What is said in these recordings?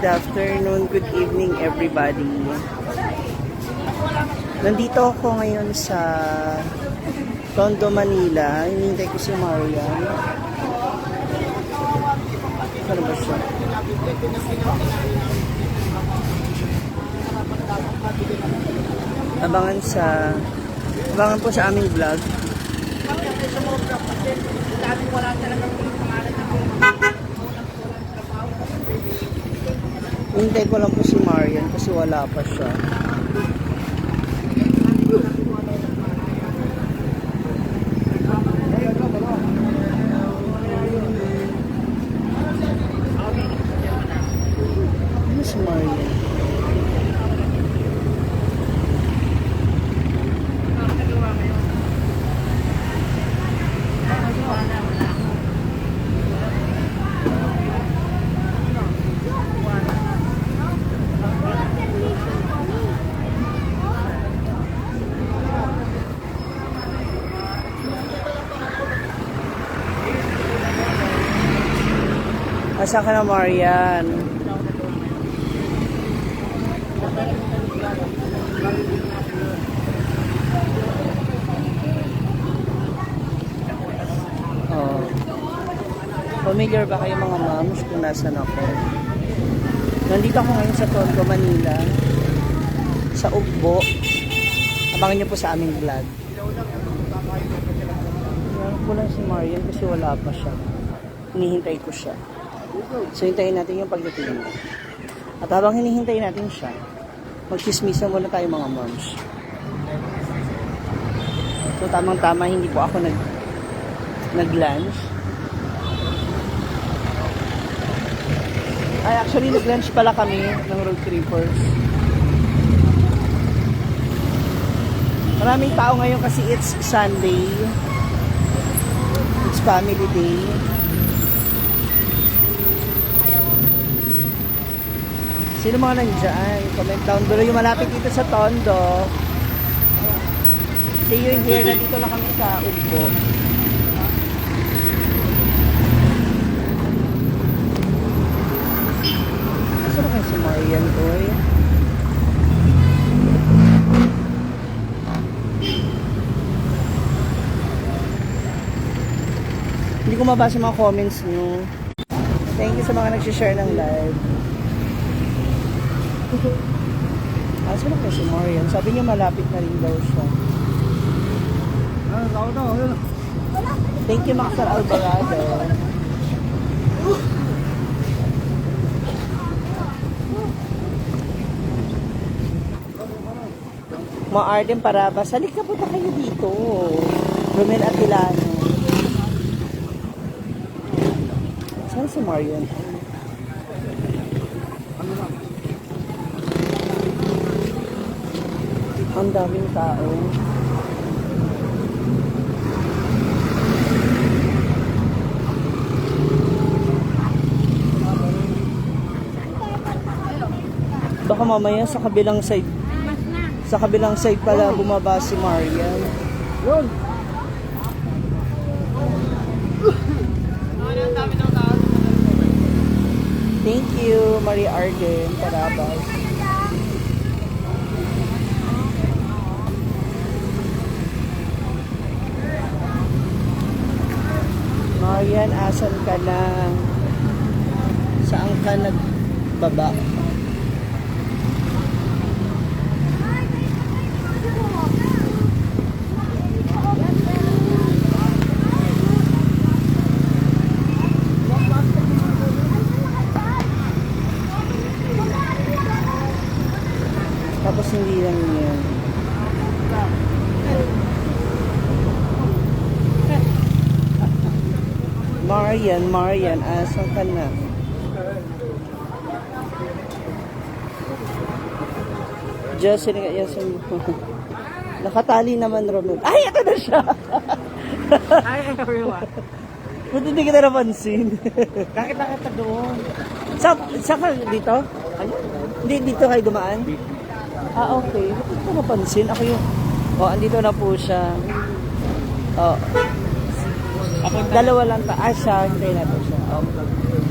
Good afternoon, good evening everybody. Nandito ako ngayon sa Tondo, Manila. Hinihintay ko si Marian. Ano ba siya? Abangan sa Abangan po sa aming vlog. Hintay ko lang po si Marian kasi wala pa siya. Ano si Marian? Asa ka na, Marian? Oh. Familiar ba kayo mga moms kung nasan ako? Nandito ako ngayon sa Tondo, Manila. Sa Ugbo. Abangan niyo po sa aming vlog. Meron ko lang si Marian kasi wala pa siya. Hinihintay ko siya. So, hintayin natin yung pagdating niya. At habang hinihintay natin siya, magchismisa muna tayo mga moms. So, tamang-tama, hindi po ako nag nag-lunch. Ay, actually, nag-lunch pala kami ng road trippers. Maraming tao ngayon kasi it's Sunday. It's family day. Sino mga nandyan? Comment down below. Yung malapit dito sa Tondo. See you here. Nandito lang kami sa Ugbo. Saan na kayo si Marian, boy? Hindi ko mabasa mga comments nyo. Thank you sa mga nag-share ng live. Ah, saan na kayo si Marian? Sabi niya malapit na rin daw siya. Thank you, Maxar Alvarado. Maarden Parabas. Halika po kayo dito. Romel Atilano. Saan si Marian? Ang daming tao. Baka mamaya sa kabilang side sa kabilang side pala bumaba si Marian. Yun. Thank you, Maria Arden, Parabas. Marian, asan ka na? Saan ka nagbaba? Tapos hindi lang yun. Marian, Marian, asan ka na? Jocelyn, yan sa Nakatali naman, Romel. Ay, ito na siya! Hi everyone. Ba't hindi kita napansin? Nakita kita doon. sa, sa ka dito? Ayun. Hindi, dito kayo dumaan? Ah, okay. Ba't hindi ko napansin? Ako yung... Oh, andito na po siya. Oh, Ako dalawa lang ta. Ah, siya. Hintayin natin siya.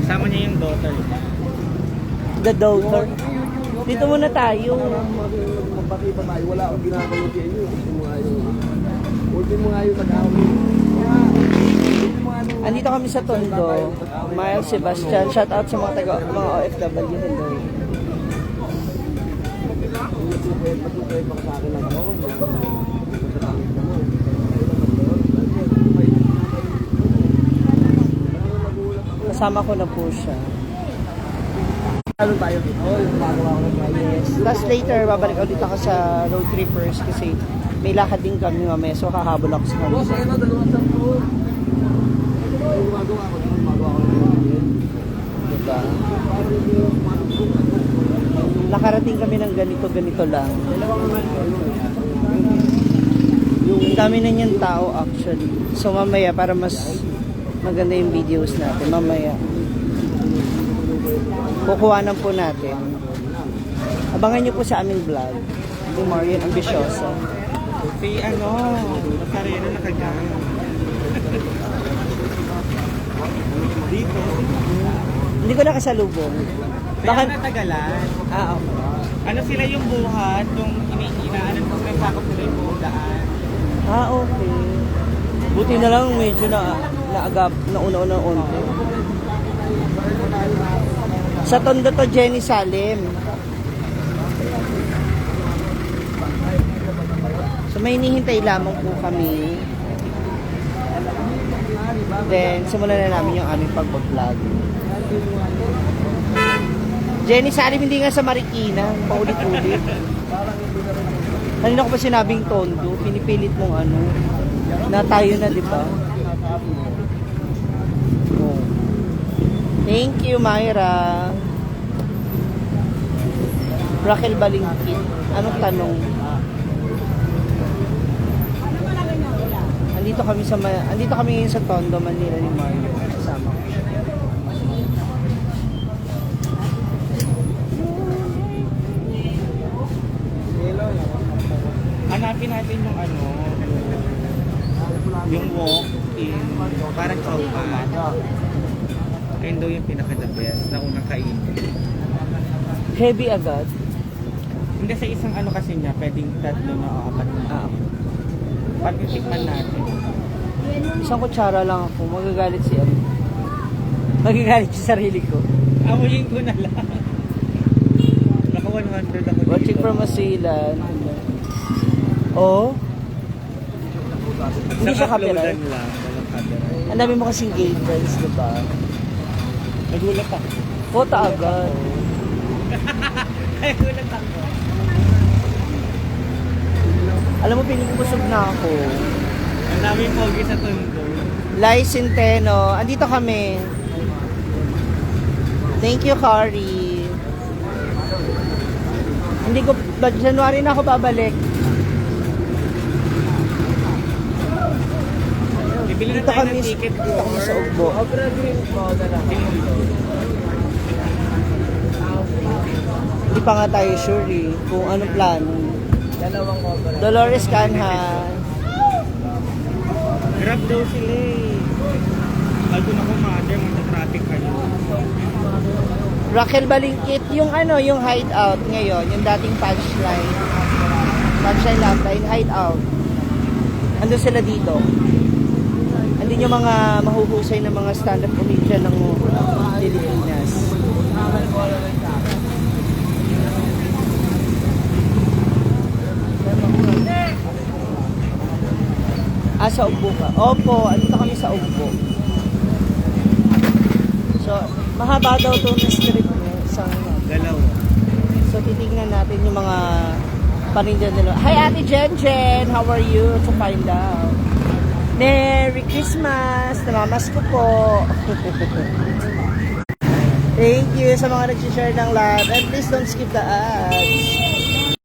Kasama niya yung daughter. the daughter. Dito muna tayo. Magbati pa tayo, wala akong ginagawa sa inyo. Ultimo nga yun. Ultimo nga yun nag-away. Ultimo nga nung Andito kami sa Tondo. Miles Sebastian. Shout out sa mga taga mga OFW. Hello. patuloy pa sa akin lang Kasama ko na po siya. Ano tayo dito? Yung gumagawa ko ng Yes. Tapos later, babalik ulit ako sa road trippers kasi may lakad din kami mamaya. So, hahabol ako sa kanila. Boss, ayun na, dalawang sampo. Yung gumagawa ko, yung gumagawa ko ng Diba? Nakarating kami ng ganito-ganito lang. Yung dami na niyang tao actually. So mamaya para mas maganda yung videos natin. Mamaya. Kukuhanan po natin. Abangan niyo po sa aming vlog. Yung Marian Ambisyosa. Si ano, Masareno nakagaan. Dito. Hindi ko nakasalubong. Baka natagalan. Ah, okay. Ano sila yung buhat, yung iniinaanan ko nagkakap sila yung buong daan. Ah, okay. Buti na lang medyo na na una-una unti. Sa tondo to Jenny Salim. So may hinihintay lamang po kami. Then simulan na namin yung aming pag-vlog. Jenny Salim hindi nga sa Marikina, paulit-ulit. Kanina ko pa sinabing tondo, pinipilit mong ano, na tayo na, di ba? Oh. Thank you, Myra. Raquel Balingkit. Anong tanong? Andito kami sa andito kami ngayon sa Tondo, Manila ni Mario. Kasama ko siya. Hanapin natin yung ano, yung walk-in, parang chowpan. Ayun daw yung pinaka-the best na unang kainin. Heavy agad. Hindi sa isang ano kasi niya, pwedeng tatlo na o apat na. Ah, Pag-tikman natin. isang kutsara lang ako. Magagalit si ano. Magagalit si sarili ko. Amuyin ko na lang. Naka 100 ako Watching dito. from Asilan. Oh. Hindi siya Sa copyright. lang. Ang dami mo kasing gay friends, di ba? Nagulat ako. Kota agad. Ay, nagulat ako. Alam mo, busog na ako. Ang daming pogi sa tundo. Lai Centeno. Andito kami. Thank you, Kari. Hindi ko, January na ako babalik. Bibili na Dito tayo kami, ng ticket dito kami sa Ugbo. Hindi pa nga tayo sure eh, kung anong plano. Dalawang cover. Dolores Canha. Grab daw sila eh. Bago na kumaga, magta-traffic kayo. Raquel Balingkit, yung ano, yung hideout ngayon, yung dating punchline. Punchline love line, hideout. Ando sila dito. Andun yung mga mahuhusay na mga stand-up comedian ng Pilipinas. Ah, sa Ugbo ka? Opo, andito kami sa Ugbo. So, mahaba daw itong script niya. Isang, Dalawa. so, titignan natin yung mga paninda nila. Hi, Ate Jen Jen! How are you? To find out. Merry Christmas! Namamas ko po. Thank you sa mga nag-share ng live. And please don't skip the ads.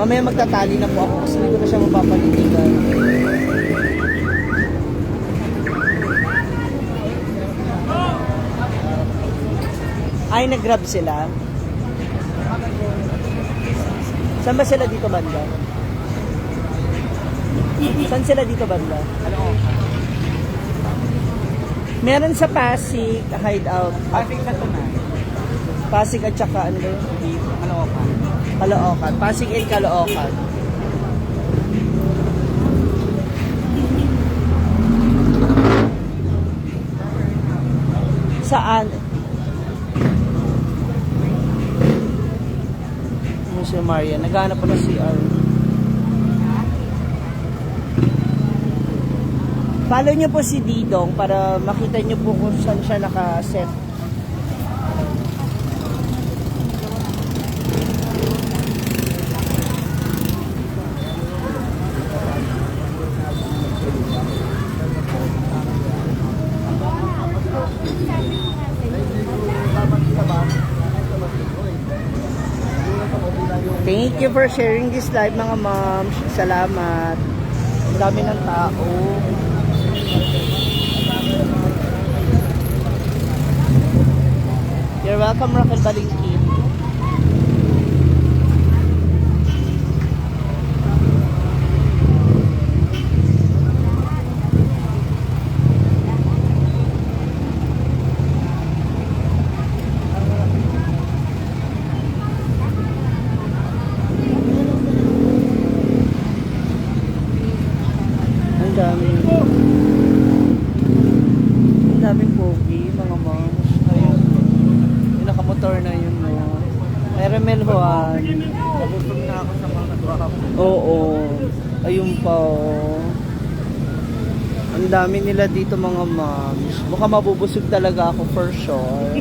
Mamaya magtatali na po ako kasi hindi ko na siya mapapalitigan. Ay, nag-grab sila. Saan ba sila dito banda? Saan sila dito banda? Meron sa Pasig, hideout. Na to na. Pasig at saka ano? Caloocan. Caloocan. Pasig and Caloocan. Saan? Ano si Maria? Naghanap pa ng CR. Follow niyo po si Didong para makita niyo po kung saan siya nakaset. Thank you for sharing this live mga moms. Salamat. Ang dami ng tao. You're welcome, Raquel Balingkin. Ang dami. Ang daming pogi, mga moms. Ayun. Yung nakamotor na yun, no. Caramel Juan. Nagutom na ako sa mga nagwakap. Oo. Ayun pa, oh. Dami nila dito, mga moms. Mukhang mabubusog talaga ako for sure.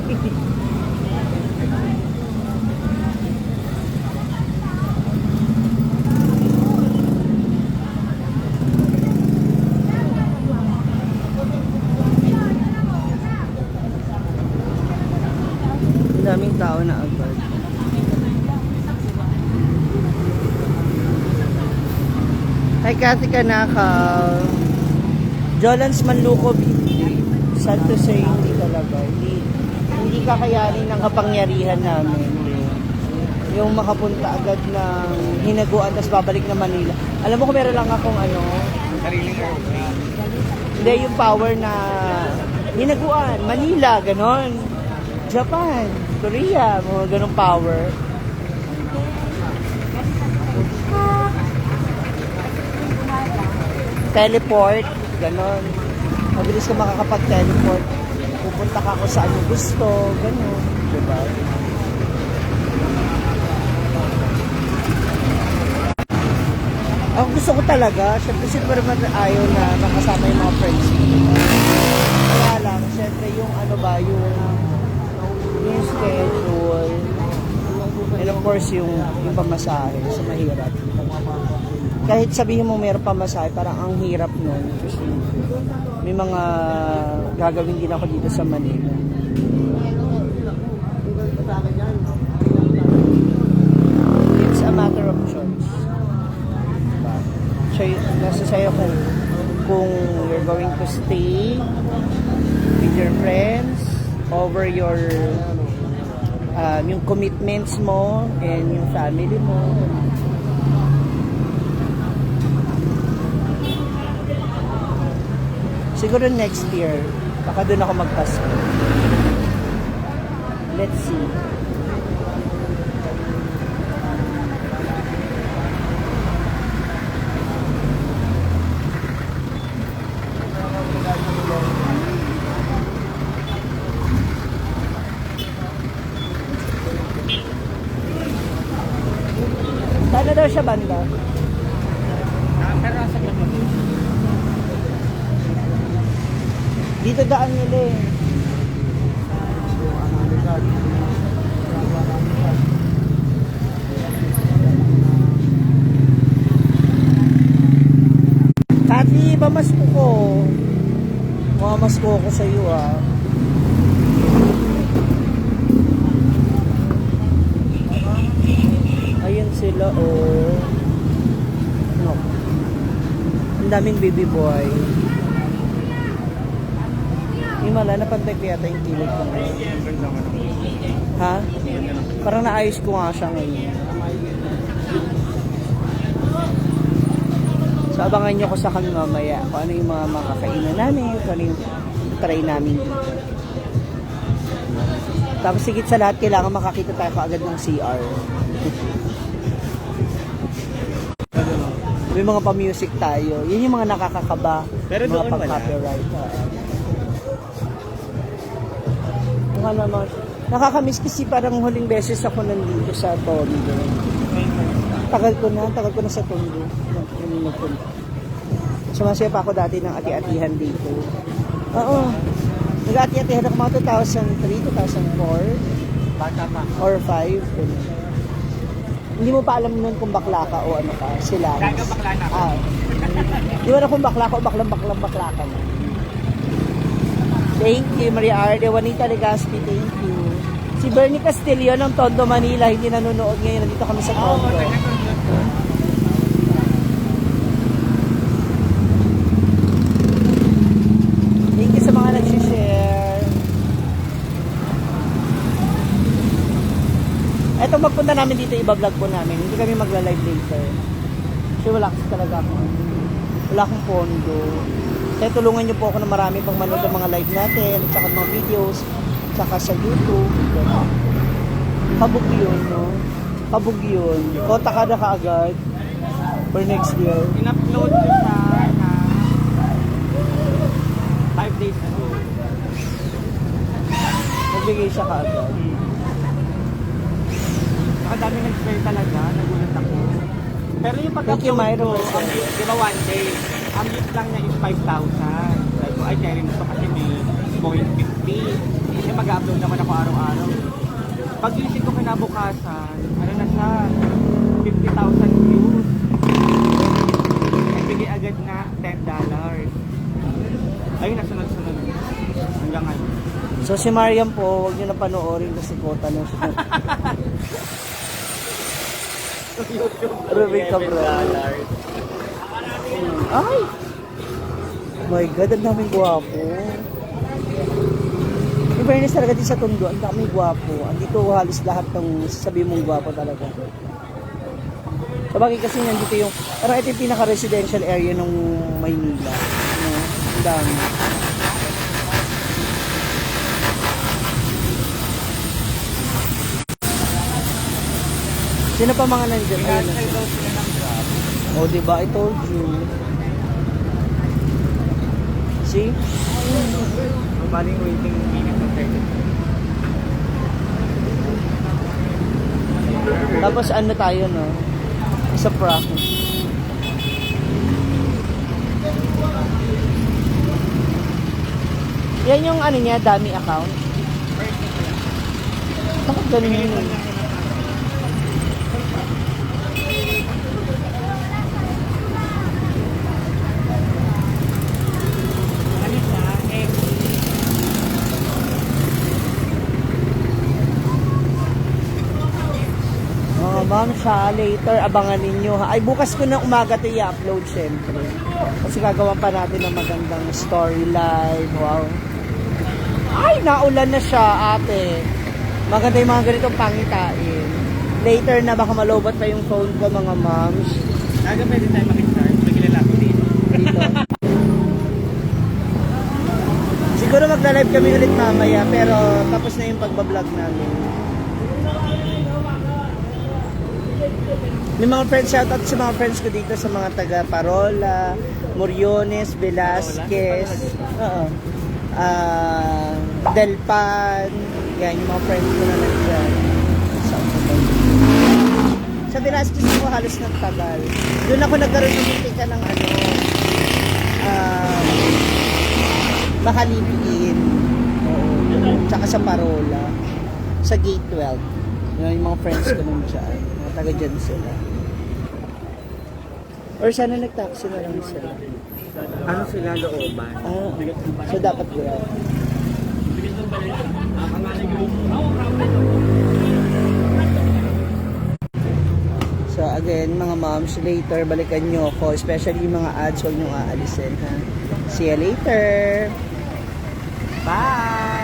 Ang daming tao na agad. Hi, Kathy Kanakaw. Jolans Manlukob, hindi. Sad to say, hindi talaga. Hindi, hindi kakayanin ng kapangyarihan namin. Yung makapunta agad ng hinaguan, tapos babalik na Manila. Alam mo kung meron lang akong ano, Sariling airplane. hindi yung power na hinaguan, Manila, ganon. Japan, Korea, mga ganong power. Teleport, ganon. Mabilis ka makakapag-teleport. Pupunta ka kung saan mo gusto, ganon. Diba? Ang gusto ko talaga, syempre siyempre naman ayaw na makasama yung mga friends ko. Kaya lang, syempre yung ano ba, yung, yung schedule, and of course yung, yung pamasahe, so mahirap. Kahit sabihin mo meron pamasahe, parang ang hirap nun. Kasi may mga gagawin din ako dito sa Manila. It's a matter of choice. Diba? So, nasa sa'yo kung, kung you're going to stay with your friends over your um, yung commitments mo and yung family mo. Siguro next year, baka doon ako magpasko. Let's see. Sana daw siya banda. Ah, pero nasa Bulacan. Dito daan nila eh. Kati, pamasko ko. Mamasko ko sa iyo ah. Ayun sila oh. No. Ang daming baby boy. Yung mala, napantay ko yata yung kilid ko. Ha? Parang naayos ko nga siya ngayon. So, abangan nyo ko sa kami mamaya kung ano yung mga makakainan namin, kung ano yung try namin dito. Tapos sigit sa lahat, kailangan makakita tayo kaagad ng CR. May mga pa-music tayo. Yun yung mga nakakakaba. Pero mga doon wala. pag-copyright. Mukha naman. Nakakamiss kasi parang huling beses ako nandito sa Tondo. Tagal ko na, tagal ko na sa Tondo. Nagpunta. Sumasaya pa ako dati ng ati-atihan dito. Oo. Nag-ati-atihan ako mga 2003, 2004, Bata pa. or 5. ganun. Hindi mo pa alam nun kung bakla ka o ano ka, sila. Gaga bakla na ako. Ah. Di ba na kung bakla ka o baklang baklang bakla ka na. Thank you, Maria Arde. Juanita Legaspi, thank you. Si Bernie Castillo ng Tondo, Manila, hindi nanonood ngayon. Nandito kami sa Tondo. Thank you sa mga nag-share. Eto magpunta namin dito, iba-vlog po namin. Hindi kami magla-live later. Kasi wala kasi talaga ako. Wala akong pondo. Kaya tulungan niyo po ako na marami pang manood ng mga live natin, at saka mga videos, at saka sa YouTube. Ganun. Kabog yun, no? Kabog yun. Kota ka na kaagad for next year. In-upload ko na 5 days ago. Magbigay siya kaagad. Nakadami nag-share talaga, nagulat ako. Pero yung Myra, ko, di ba one day, ang views lang niya is 5,000. Sabi ko, ay, kaya rin ito kasi may point 50. Kasi mag-upload naman ako araw-araw. Pag gising ko kinabukasan, ano na siya, 50,000 views. Nagbigay agad na $10. Ayun, nasunod-sunod. Hanggang ngayon. So si Mariam po, huwag niyo na panoorin kasi kota na siya. Ruby Cabral. Ay! My God, ang daming gwapo. In fairness talaga din sa Tondo, ang daming gwapo. Andito halos lahat ng sabi mong gwapo talaga. Sabagay kasi nandito yung, parang ito yung pinaka-residential area ng Maynila. No? Ang dami. Sino pa mga nandiyan? Ayun na Kaya siya. daw sila ng grab. Oh, di ba? I told you. See? Mabaling waiting minute ng 30. Tapos ano tayo, no? Sa prank. Yan yung ano niya, dummy account. Bakit ganun yun? Ano siya? Eh, Mga ma'am, siya later, abangan ninyo. ha? Ay, bukas ko na umaga ito i-upload, syempre. Kasi gagawa pa natin ng magandang storyline. Wow. Ay, naulan na siya, ate. Maganda yung mga ganitong pangitain. Later na, baka malobot pa yung phone ko, mga moms. Naga pwede tayo makistart. May kilala ko din. Dito. Siguro magla-live kami ulit mamaya, pero tapos na yung pagbablog namin. May mga friends, shoutout sa mga friends ko dito sa mga taga Parola, Moriones, Velasquez, oo. Ah, Delpan, yan yung mga friends ko na nandyan. Sa, sa Velasquez ako halos nagtagal. Doon ako nagkaroon ng muntika ng ano, ah, Makalipin. Oo. Tsaka sa Parola. Sa Gate 12. Yan yung mga friends ko nun dyan. Taga dyan sila. Or sana nag-taxi na lang sila. Ano sila looban? Ah, so dapat grab. So again, mga moms, later balikan nyo ako. Especially yung mga ads, huwag nyo aalisin ha. See you later! Bye!